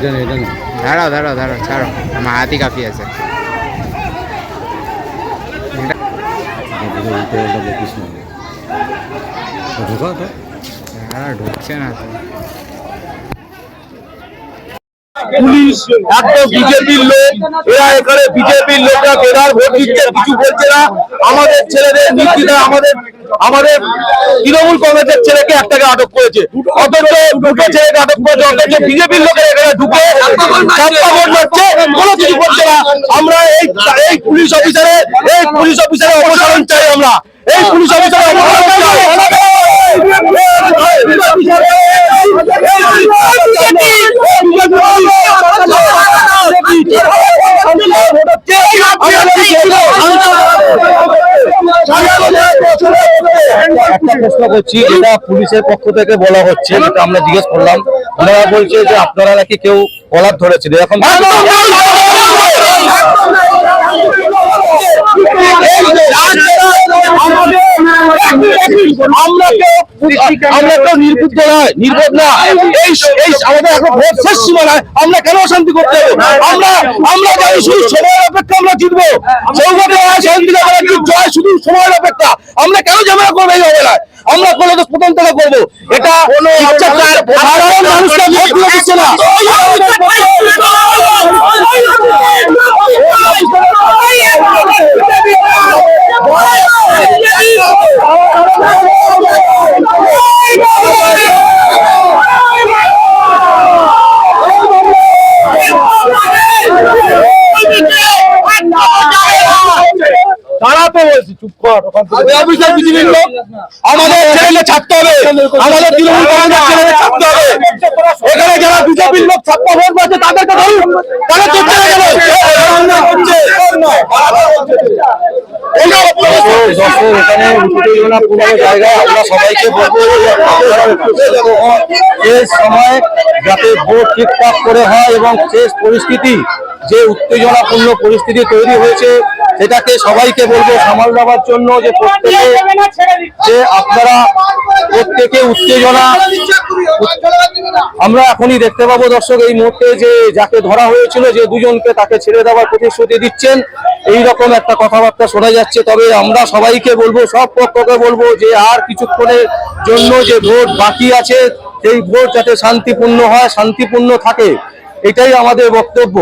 এটা না এটা না। দাঁড়াও দাঁড়াও দাঁড়াও ছাড়ো। আমার হাতই কাফি আছে। ঢোকা তো হ্যাঁ ঢুকছে না পুলিশ একদম বিজেপির লোক, এরা এখানে বিজেপির লোকরা কেদার ভোট দিচ্ছে কিছু বলছে না। আমাদের ছেলেদের নিশ্চিত আমাদের আমাদের তৃণমূল কংগ্রেসের ছেলেকে একটাকে আটক করেছে। অথচ দুটো ছেলেকে আটক করেছে, অথচ বিজেপির লোকের এখানে ঢুকে সাতটা কোনো কিছু করছে না। আমরা এই এই পুলিশ অফিসারের এই পুলিশ অফিসারের অপসারণ চাই আমরা। এই পুলিশ অফিসারের অপসারণ একটা প্রশ্ন করছি, যেটা পুলিশের পক্ষ থেকে বলা হচ্ছে, যেটা আমরা জিজ্ঞেস করলাম। ওনারা বলছে যে আপনারা নাকি কেউ কলার ধরেছিল এখন আমরা না। এই এই আমাদের এখন ভোট আমরা কেন অশান্তি করতে আমরা আমরা শুধু সময়ের অপেক্ষা আমরা জিতবো। জয় শুধু সময়ের অপেক্ষা। আমরা কেন ঝামেলা করব এই অবেলায় আমরা তো প্রথম থেকে করব। এটা সাধারণ মানুষকে ভোট দিয়ে দিচ্ছে না। দাঁড়াতে বলছি চুপ কর অফিসার বিজেপির লোক আমাদের ছেলেকে ছাড়তে হবে। আমাদের তৃণমূল ছাড়তে হবে। এখানে যারা বিজেপির লোক ছাপ্পা ভোট পাচ্ছে তাদেরকে ধরুন। তাদের তো ছেড়ে গেল। এখানে উত্তেজনাপূর্ণ জায়গায় আমরা সবাইকে বলব শেষ সময় যাতে ভোট ঠিকঠাক করে হয় এবং শেষ পরিস্থিতি যে উত্তেজনাপূর্ণ পরিস্থিতি তৈরি হয়েছে সেটাকে সবাইকে বলব, সামাল দেওয়ার জন্য যে প্রত্যেকে, যে আপনারা প্রত্যেকে উত্তেজনা, আমরা এখনই দেখতে পাবো দর্শক এই মুহূর্তে যে যাকে ধরা হয়েছিল, যে দুজনকে তাকে ছেড়ে দেওয়ার প্রতিশ্রুতি দিচ্ছেন। এই রকম একটা কথাবার্তা শোনা যাচ্ছে। তবে আমরা সবাইকে বলব, সব পক্ষকে বলব যে আর কিছুক্ষণের জন্য যে ভোট বাকি আছে, সেই ভোট যাতে শান্তিপূর্ণ হয়, শান্তিপূর্ণ থাকে, এটাই আমাদের বক্তব্য।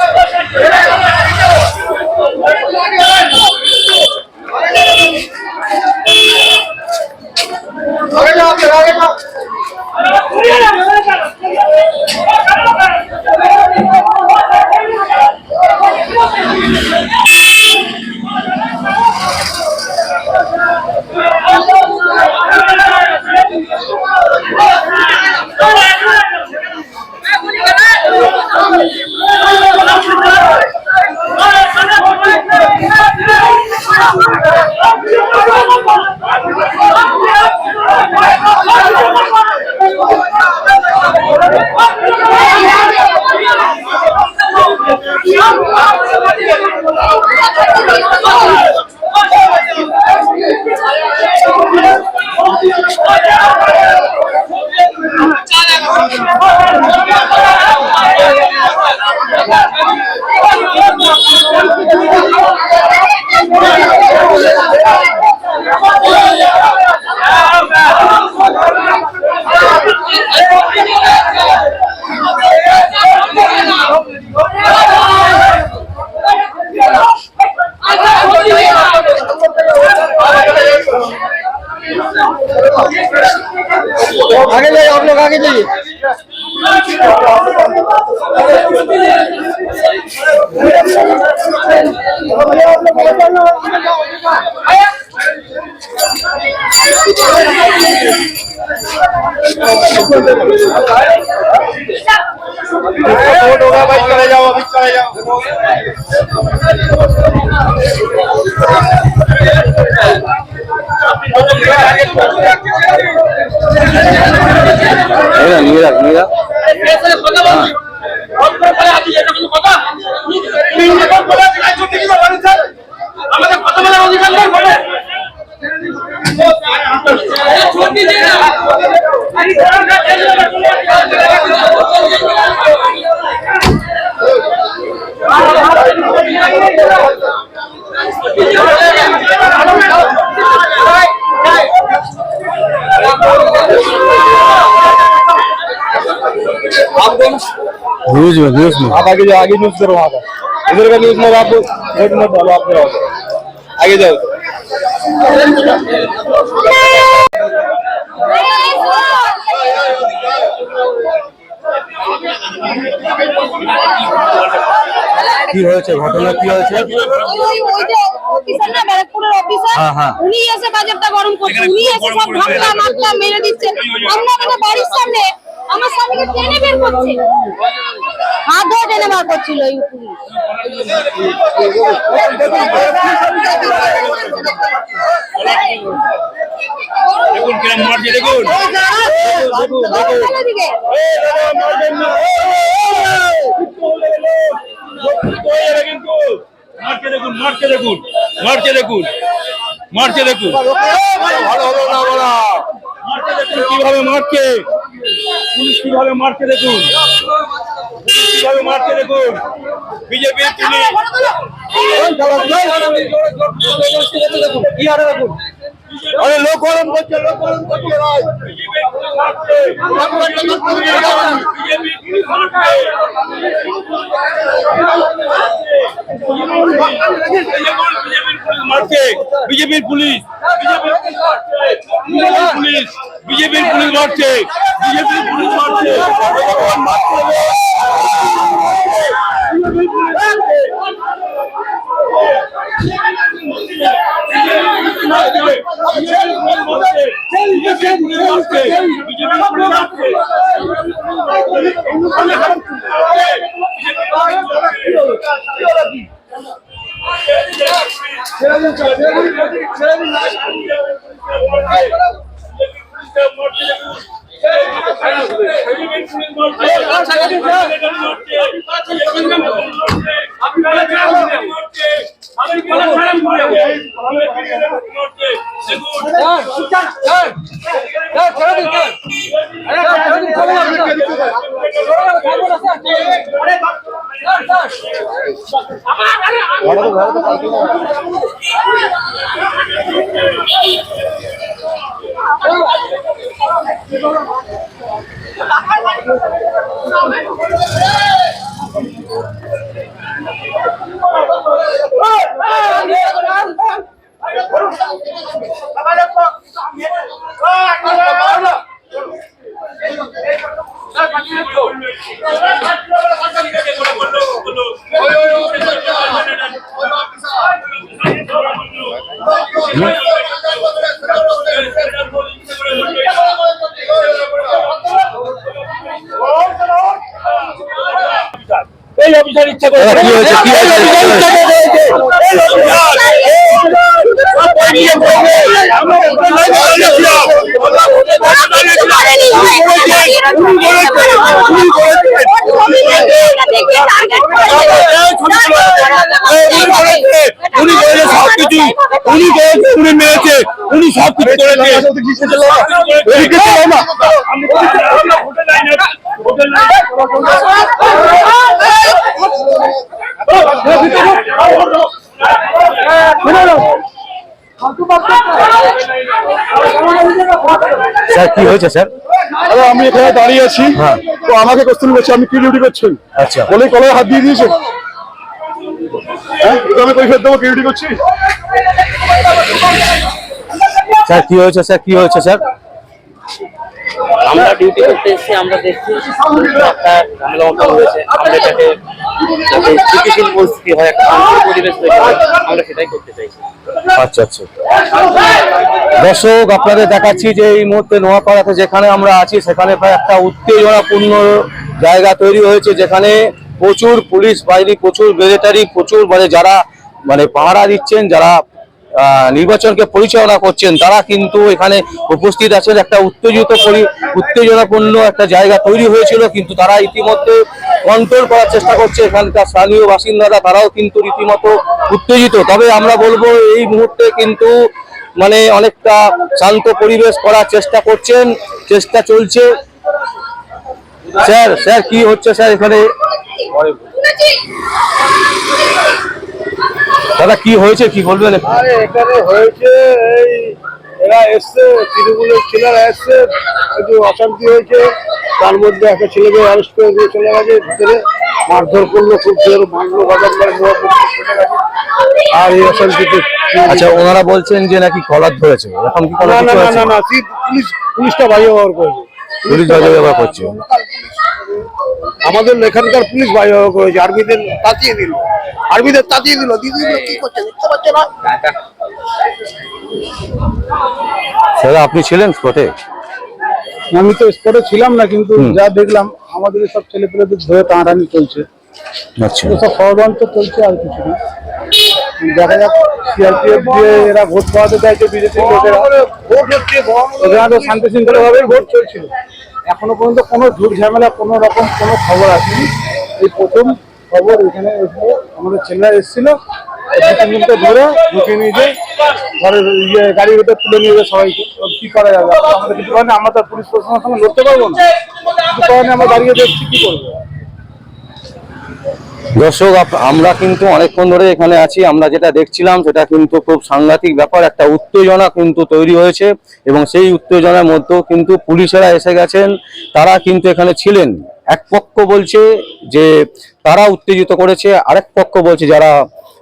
आगे होगा भाई चले जाओ अभी चले जाओ নিয়ে রাখ নিয়ে রাখ আমাদের কথা বলার অধিকার নেই বলে। न्यूज में न्यूज में आप आगे जाओ आगे न्यूज करो वहाँ का इधर का न्यूज में आप वोट मत डालो आप रहो आगे जाओ কি হয়েছে ঘটনা কি হয়েছে ওই ওই যে অফিসার না ব্যারাকপুরের অফিসার হ্যাঁ, হ্যাঁ। উনি এসে বাজারটা গরম করছে উনি এসে সব ধাক্কা মাক্কা মেরে দিচ্ছেন আপনাদের বাড়ির সামনে আমার স্বামীকে টেনে বের করছে। হাত ধরে টেনে বার করছিল ওই পুলিশ। দেখুন কিরম মারছে দেখুন। দিকে মারছে দেখুন মারছে দেখুন মারকে দেখুন মারকে দেখুন ভালো হলো না বলা মারছে দেখুন কীভাবে মারকে পুলিশ কীভাবে মারকে দেখুন পুলিশ কীভাবে মারকে দেখুন বিজেপি পুলিশ আরে লোক গরম করছে লোক গরম করছে ভাই। বিজেপি পুলিশ মারছে। BJP police. মারছে মারছে বিজেপির পুলিশ বিজেপির পুলিশ বিজেপির পুলিশ মারছে। বিজেপির পুলিশ মারছে এই অফিসার ইচ্ছা করে দাদা, কি হয়েছে? কি হয়েছে? কি উনি করেছে সব কিছু উনি করেছে উনি মেরেছে উনি সব কিছু করেছে। স্যার কি হয়েছে স্যার? আরে আমি এখানে দাঁড়িয়ে আছি। হ্যাঁ। তো আমাকে কোশ্চেন করছে আমি কি ডিউটি করছেন আচ্ছা। বলে কলার হাত দিয়ে দিয়েছে। হ্যাঁ তো আমি কৈফিয়ত দেবো কি ডিউটি করছি স্যার কি হয়েছে স্যার? কি হয়েছে স্যার? আমরা ডিউটি করতে এসেছি আমরা দেখছি। একটা ঝামেলা মতো হয়েছে। আমরা এটাকে যাতে স্থিতিশীল পরিস্থিতি হয়? একটা শান্তির পরিবেশ তৈরি হয়। আমরা সেটাই করতে চাইছি। আচ্ছা আচ্ছা। দর্শক, আপনাদের দেখাচ্ছি যে এই মুহূর্তে নোয়াপাড়াতে যেখানে আমরা আছি, সেখানে প্রায় একটা উত্তেজনাপূর্ণ জায়গা তৈরি হয়েছে, যেখানে প্রচুর পুলিশ বাহিনী, প্রচুর মিলিটারি প্রচুর মানে যারা মানে পাহারা দিচ্ছেন, যারা নির্বাচনকে পরিচালনা করছেন, তারা কিন্তু এখানে উপস্থিত আছেন। একটা উত্তেজিত পরি উত্তেজনাপূর্ণ একটা জায়গা তৈরি হয়েছিল, কিন্তু তারা ইতিমধ্যে কন্ট্রোল করার চেষ্টা করছে। এখানকার স্থানীয় বাসিন্দারা, তারাও কিন্তু রীতিমতো উত্তেজিত। তবে আমরা বলব, এই মুহূর্তে কিন্তু মানে অনেকটা শান্ত পরিবেশ করার চেষ্টা করছেন, চেষ্টা চলছে। স্যার স্যার, কি হচ্ছে, স্যার, এখানে? দাদা কি হয়েছে? কি বলবেন? আরে এখানে হয়েছে এই এরা এসছে তৃণমূলের ছেলেরা এসছে একটু অশান্তি হয়েছে। তার মধ্যে একটা ছেলেকে অ্যারেস্ট করে দিয়ে চলে গেছে ভিতরে মারধর করল খুব জোর মারলো বাজার করে চলে গেছে। আর এই অশান্তিতে আচ্ছা ওনারা বলছেন যে নাকি কলার ধরেছে। এখন কি কোনো না না না পুলিশ পুলিশটা ভাই ব্যবহার করেছে। পুলিশ বাজে ব্যবহার করছে। আমাদের এখানকার পুলিশ ব্যবহার করেছে আর্মিদের তাতিয়ে দিল। আর্মিদের তাতিয়ে দিল। দিদি কি করছে দেখতে পাচ্ছে না? স্যার আপনি ছিলেন স্পটে? আমি তো স্পটে ছিলাম না কিন্তু যা দেখলাম আমাদের সব ছেলে পেলেদের ধরে টানাটানি চলছে। আচ্ছা। তো সব ষড়যন্ত্র চলছে আর কিছু না। দেখা যাক সিআরপিএফ দিয়ে এরা ভোট পাওয়াতে চাইছে বিজেপি লোকেরা। এখানে তো শান্তি শৃঙ্খলা ভাবেই ভোট চলছিল। এখনও পর্যন্ত কোনো ঝুট ঝামেলা, কোনো রকম কোনো খবর আসেনি। এই প্রথম খবর এখানে এসে আমাদের ছেলেরা এসেছিল। তিনজনকে ধরে ঢুকে নিয়ে ঘরের ইয়ে গাড়ির ভেতর তুলে নিয়ে যায় সবাইকে। কি করা যাবে? আমাদের কিছু কারণে আমরা তো পুলিশ প্রশাসনের সঙ্গে লড়তে পারব না। কিছু কারণে আমরা দাঁড়িয়ে দেখছি কি করব। দর্শক আমরা কিন্তু অনেকক্ষণ ধরে এখানে আছি। আমরা যেটা দেখছিলাম, সেটা কিন্তু খুব সাংঘাতিক ব্যাপার। একটা উত্তেজনা কিন্তু তৈরি হয়েছে এবং সেই উত্তেজনার মধ্যেও কিন্তু পুলিশেরা এসে গেছেন। তারা কিন্তু এখানে ছিলেন। এক পক্ষ বলছে যে তারা উত্তেজিত করেছে, আরেক পক্ষ বলছে যারা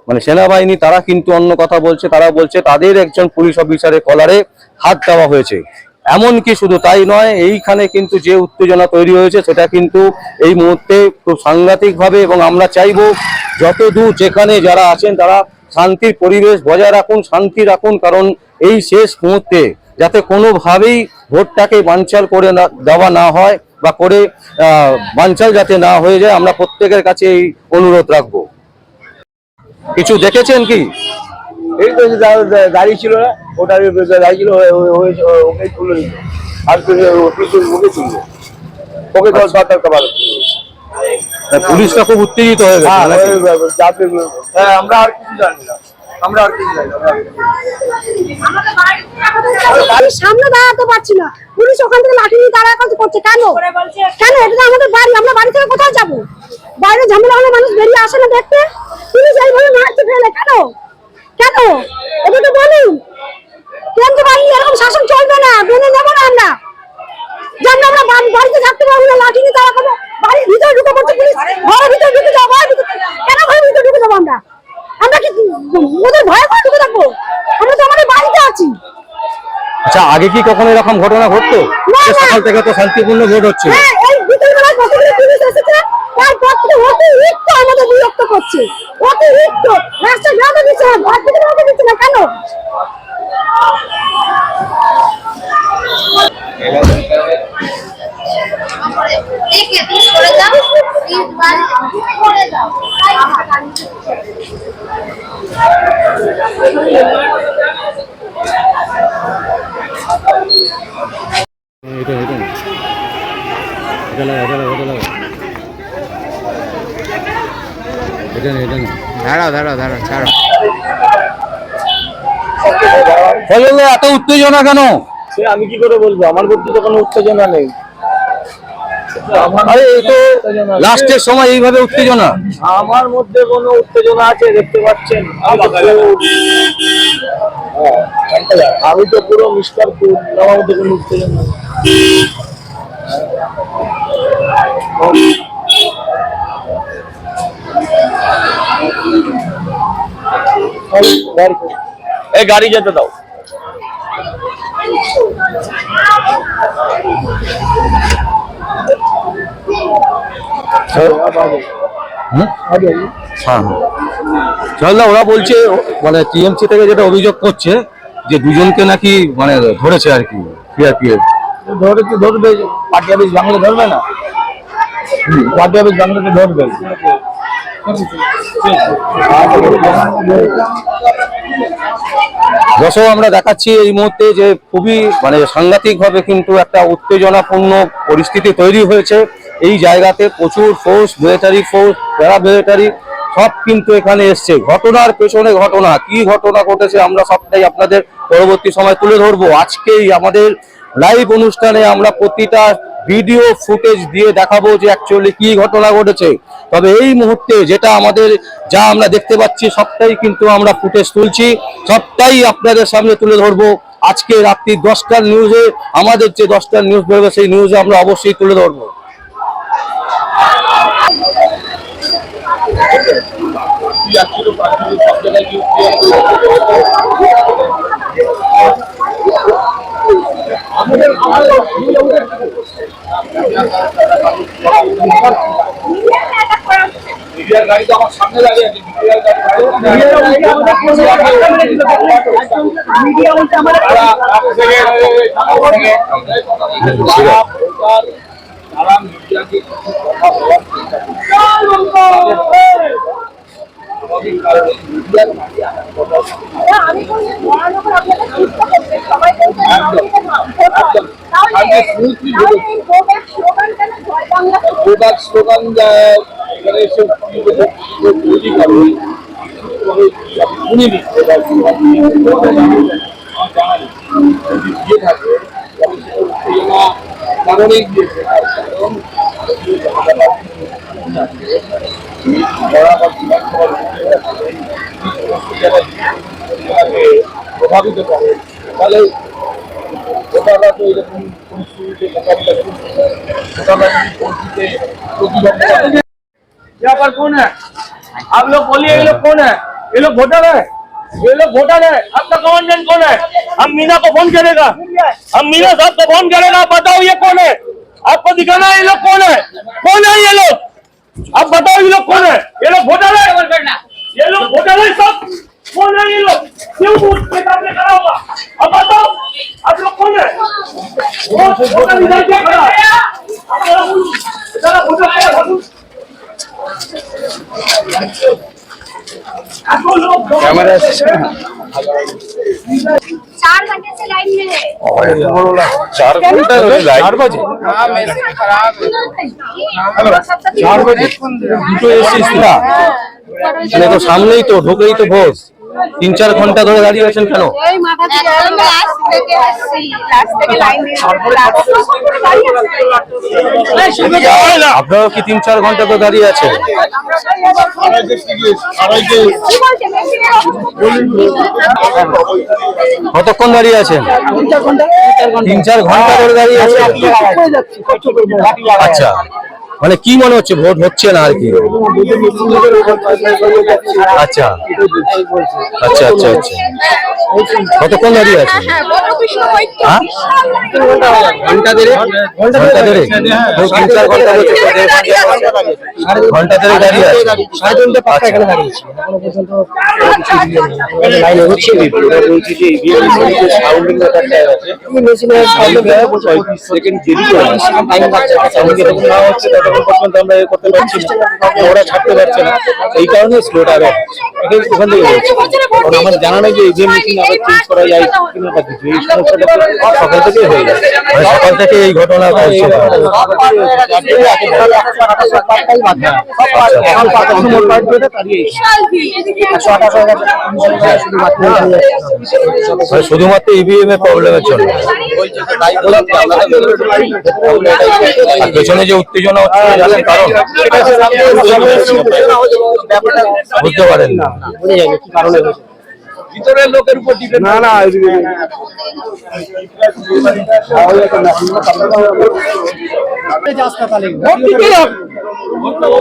মানে সেনাবাহিনী, তারা কিন্তু অন্য কথা বলছে। তারা বলছে, তাদের একজন পুলিশ অফিসারের কলারে হাত দেওয়া হয়েছে। এমনকি শুধু তাই নয় এইখানে কিন্তু যে উত্তেজনা তৈরি হয়েছে সেটা কিন্তু এই মুহূর্তে খুব সাংঘাতিক ভাবে এবং আমরা চাইব যত দূর যেখানে যারা আছেন তারা শান্তির পরিবেশ বজায় রাখুন শান্তি রাখুন কারণ এই শেষ মুহূর্তে যাতে কোনোভাবেই ভোটটাকে বানচাল করে না দেওয়া না হয় বা করে আহ, বানচাল যাতে না হয়ে যায় আমরা প্রত্যেকের কাছে এই অনুরোধ রাখব। কিছু দেখেছেন কি? এই তো দাঁড়িয়ে ছিল না ওটা দাঁড়িয়ে ছিল ওকে তুলে নিল আর ওকে ওকে দশ বার টাকা ভালো পুলিশটা খুব উত্তেজিত হয়ে গেছে হ্যাঁ আমরা আর কিছু জানি না। আমরা আর কিছু জানি সামনে দাঁড়াতে পারছি না। পুলিশ ওখান থেকে লাঠি নিয়ে দাঁড়া করছে। কেন? কেন? এটা তো আমাদের বাড়ি। আমরা বাড়ি থেকে কোথায় যাব? বাইরে ঝামেলা হলে মানুষ বেরিয়ে আসে না দেখতে? পুলিশ এইভাবে ফেলে। কেন? কেন? এটা তো বলুন কেন্দ্র বাহিনী এরকম শাসন চলবে না মেনে নেব না আমরা। আমরা বাড়িতে থাকতে পারব না লাঠি নিয়ে করব বাড়ির ভিতরে ঢুকে পড়ছে পুলিশ। ঘরের ভিতরে ঢুকে যাব ঘরের ভিতরে কেন ঘরের ভিতরে ঢুকে যাব আমরা? আমরা কি ওদের ভয় করে ঢুকে থাকব? আমরা তো আমাদের বাড়িতে আছি। আচ্ছা আগে কি কখনো এরকম ঘটনা ঘটতো। সকাল থেকে তো শান্তিপূর্ণ ভোট হচ্ছে। হ্যাঁ এই বিকেলবেলায় কতগুলো পুলিশ এসেছে তারপর থেকে অতিরিক্ত আমাদের বিরক্ত করছে। না কেন দেখে তুমি সরে যাও তিনবার সরে যাও দাঁড়াও দাঁড়াও দাঁড়াও ছাড়ো। ফজলে এত উত্তেজনা কেন? সে আমি কি করে বলব? আমার মধ্যে তো কোনো উত্তেজনা নেই। আরে এই তো লাস্টের সময় এইভাবে উত্তেজনা। আমার মধ্যে কোনো উত্তেজনা আছে দেখতে পাচ্ছেন? আমি তো পুরো- হ্যাঁ, পুরো আমার মধ্যে কোনো উত্তেজনা নেই। এই গাড়ি যেতে দাও? হ্যাঁ হ্যাঁ। ওরা বলছে মানে টিএমসি থেকে যেটা অভিযোগ করছে যে দুজনকে নাকি মানে ধরেছে আর কি সিআরপিএফ ধরেছে ধরবে পার্টি অফিস বাংলা ধরবে না? পার্টি অফিস বাংলাতে ধরবে। দর্শক, আমরা দেখাচ্ছি এই মুহূর্তে যে খুবই মানে সাংঘাতিক ভাবে কিন্তু একটা উত্তেজনাপূর্ণ পরিস্থিতি তৈরি হয়েছে। এই জায়গাতে প্রচুর force military force paramilitary সব কিন্তু এখানে এসছে। ঘটনার পেছনে ঘটনা, কি ঘটনা ঘটেছে আমরা সবটাই আপনাদের পরবর্তী সময় তুলে ধরবো। আজকেই আমাদের লাইভ অনুষ্ঠানে আমরা প্রতিটা ভিডিও ফুটেজ দিয়ে দেখাবো যে অ্যাকচুয়ালি কি ঘটনা ঘটেছে। তবে এই মুহূর্তে যেটা আমাদের, যা আমরা দেখতে পাচ্ছি, সবটাই কিন্তু আমরা ফুটেজ তুলছি। সবটাই আপনাদের সামনে তুলে ধরবো আজকে রাত্রি দশটার নিউজে। আমাদের যে দশটার নিউজ বেরোবে, সেই নিউজে আমরা অবশ্যই তুলে ধরবো। মহানগর আপনাদের সুস্থ করতে সবাই বলছে তাহলে তাহলে গোব্যাক স্লোগান কেন জয় বাংলা গোটার স্লোগান এখানে এসে তৈরি করে শুনি দিয়ে থাকে কারণে গিয়েছে কারণ প্রভাবিত করে তাহলে ভোটাররা তো এরকম পরিস্থিতিতে মোকাবিলা করছে ভোটাররা যদি পরিস্থিতিতে প্রতিবন্ধ করে यहाँ पर कौन है आप लोग बोलिए ये लोग कौन है ये लोग वोटर है ये लोग वोटर है आपका कमांडेंट कौन है हम मीना को फोन करेगा हम मीना साहब को फोन करेगा बताओ ये कौन है आपको दिखाना है ये लोग कौन है कौन है ये लोग आप बताओ ये लोग कौन है ये लोग वोटर है वगैरह सब कौन है ये लोग क्यों बूथ के सामने खड़ा होगा अब बताओ आप लोग कौन है वो वोटर इधर क्यों खड़ा है जरा वोटर खड़ा बाबू आपको लोग कैमरा चार घंटे से लाइन में है चार घंटे चार बजे हेलो चार बजे तो ऐसी स्थिति মানে তো সামনেই তো ঢোকেই তো ভোজ। তিন চার ঘণ্টা ধরে দাঁড়িয়ে আছেন কেন? আপনারাও কি তিন চার ঘণ্টা ধরে দাঁড়িয়ে আছেন? কতক্ষণ দাঁড়িয়ে আছেন? তিন চার ঘণ্টা ধরে দাঁড়িয়ে আছেন? আচ্ছা। মানে কি মনে হচ্ছে? ভোট হচ্ছে না আর কি? আচ্ছা। আচ্ছা আচ্ছা আচ্ছা। কতক্ষণ দাঁড়িয়ে হ্যাঁ? ঘণ্টা ঘণ্টা তিন চার ঘণ্টা দেড় ঘণ্টা দাঁড়িয়ে আছে। সাড়ে তিনটে পাঁচটা এখানে দাঁড়িয়েছি লাইনে হচ্ছে বলছি যে সাউন্ডিং ব্যাপারটা আছে সেকেন্ড দেরি করে। টাইম লাগছে সাউন্ডিং যতক্ষণ না হচ্ছে পর্যন্ত আমরা এ করতে পারছি না। ওরা ছাড়তে পারছে না। এই কারণে স্লোটা ওখান থেকে কারণ আমার জানা নেই যে ইভিএম মেশিন আবার চেঞ্জ করা যায় কিনা বা কিছু। এই সমস্যাটা সকাল থেকে হয়ে যায় মানে সকাল থেকে এই ঘটনা ঘটছে মানে শুধুমাত্র ইভিএম এর প্রবলেমের জন্য পেছনে যে উত্তেজনা হচ্ছে বুঝতে পারেন না ভিতরের লোকের উপর ডিপেন্ড না না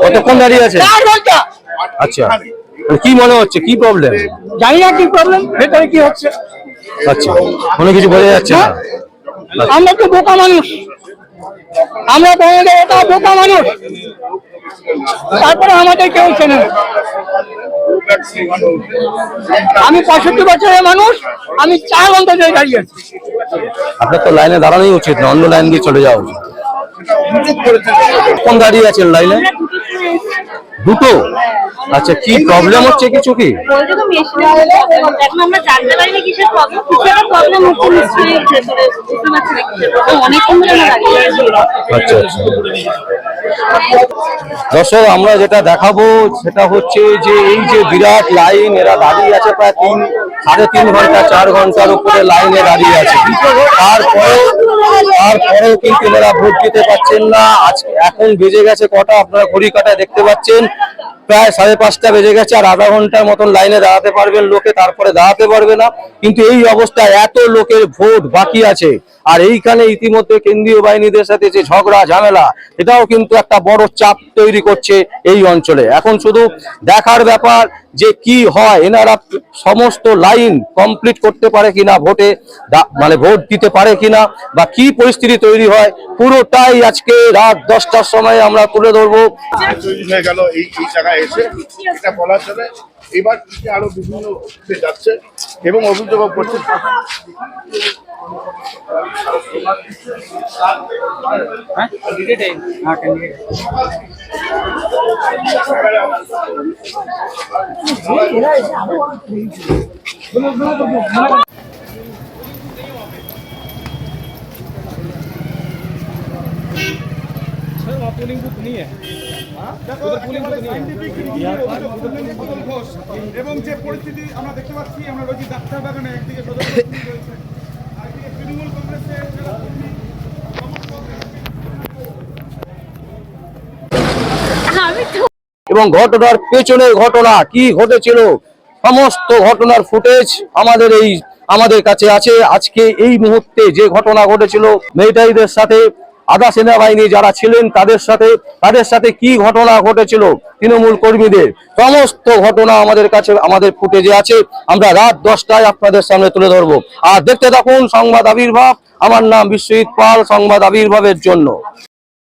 কতক্ষণ দাঁড়িয়ে আছে আচ্ছা মানে কি মনে হচ্ছে? কি প্রবলেম জানি না কি প্রবলেম ভেতরে কি হচ্ছে। আচ্ছা কোনো কিছু বোঝা যাচ্ছে না। আমরা তো বোকা মানুষ। আমরা তোমাদের এটা বোকা মানুষ। তারপরে আমাদের কেউ চেনে না। আমি পঁয়ষট্টি বছরের মানুষ আমি চার ঘণ্টা ধরে দাঁড়িয়ে আছি। আপনার তো লাইনে দাঁড়ানোই উচিত না অন্য লাইন দিয়ে চলে যাওয়া উচিত কোন দাঁড়িয়ে আছেন লাইনে? দুটো? আচ্ছা কি প্রবলেম হচ্ছে কিছু কি? দর্শক, আমরা যেটা দেখাবো সেটা হচ্ছে যে এই যে বিরাট লাইন, এরা দাঁড়িয়ে আছে প্রায় তিন, সাড়ে তিন ঘণ্টা, চার ঘণ্টার উপরে লাইনে দাঁড়িয়ে আছে। তারপরেও তারপরেও কিন্তু এনারা ভোট দিতে পারছেন না। আজকে এখন বেজে গেছে কটা? আপনারা ঘড়ি কাটায় দেখতে পাচ্ছেন। প্রায় সাড়ে পাঁচটা বেজে গেছে আর আধা ঘণ্টার মতন লাইনে দাঁড়াতে পারবেন লোকে, তারপরে দাঁড়াতে পারবে না। কিন্তু এই অবস্থায় এত লোকের ভোট বাকি আছে। আর এইখানে ইতিমধ্যে কেন্দ্রীয় বাহিনীদের সাথে যে ঝগড়া, ঝামেলা, এটাও কিন্তু একটা বড় চাপ তৈরি করছে এই অঞ্চলে। এখন শুধু দেখার ব্যাপার যে কি হয়, এনারা সমস্ত লাইন কমপ্লিট করতে পারে কিনা, ভোটে মানে ভোট দিতে পারে কিনা, বা কি পরিস্থিতি তৈরি হয়, পুরোটাই আজকে রাত দশটার সময় আমরা তুলে ধরবো। হয়ে গেল এই জায়গায় এসে। এটা এবার থেকে আরও বিভিন্ন যাচ্ছে এবং অভিযোগ করছে। এবং যে পরিস্থিতি আমরা দেখতে পাচ্ছি আমরা রয়েছি ডাক্তার বাগানে একদিকে সদর দপ্তর রয়েছে আরেকদিকে তৃণমূল কংগ্রেসের এবং ঘটনার পেছনের ঘটনা কি ঘটেছিল? সমস্ত ঘটনার ফুটেজ আমাদের এই আমাদের কাছে আছে। আজকে এই মুহূর্তে যে ঘটনা ঘটেছিল মেয়েটাইদের সাথে আধা সেনাবাহিনী যারা ছিলেন তাদের সাথে তাদের সাথে কি ঘটনা ঘটেছিল তৃণমূল কর্মীদের? সমস্ত ঘটনা আমাদের কাছে, আমাদের ফুটেজে আছে। আমরা রাত দশটায় আপনাদের সামনে তুলে ধরবো। আর দেখতে থাকুন সংবাদ আবির্ভাব। আমার নাম বিশ্বজিৎ পাল, সংবাদ আবির্ভাবের জন্য।